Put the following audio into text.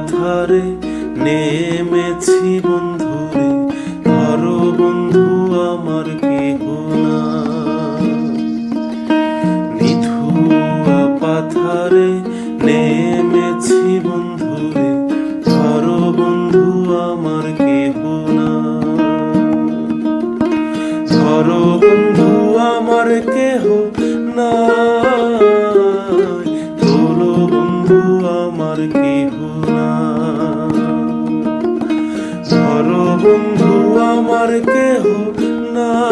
পাথারে নেমেছি বন্ধুরে। ধরো বন্ধু, আমার কেহ না নিথুয়া পাথারে নেমেছি বন্ধুরে। ধরো বন্ধু, আমার কেহ না ধরো বন্ধু, আমার কেহ নাই। বন্ধু আমার কেহ না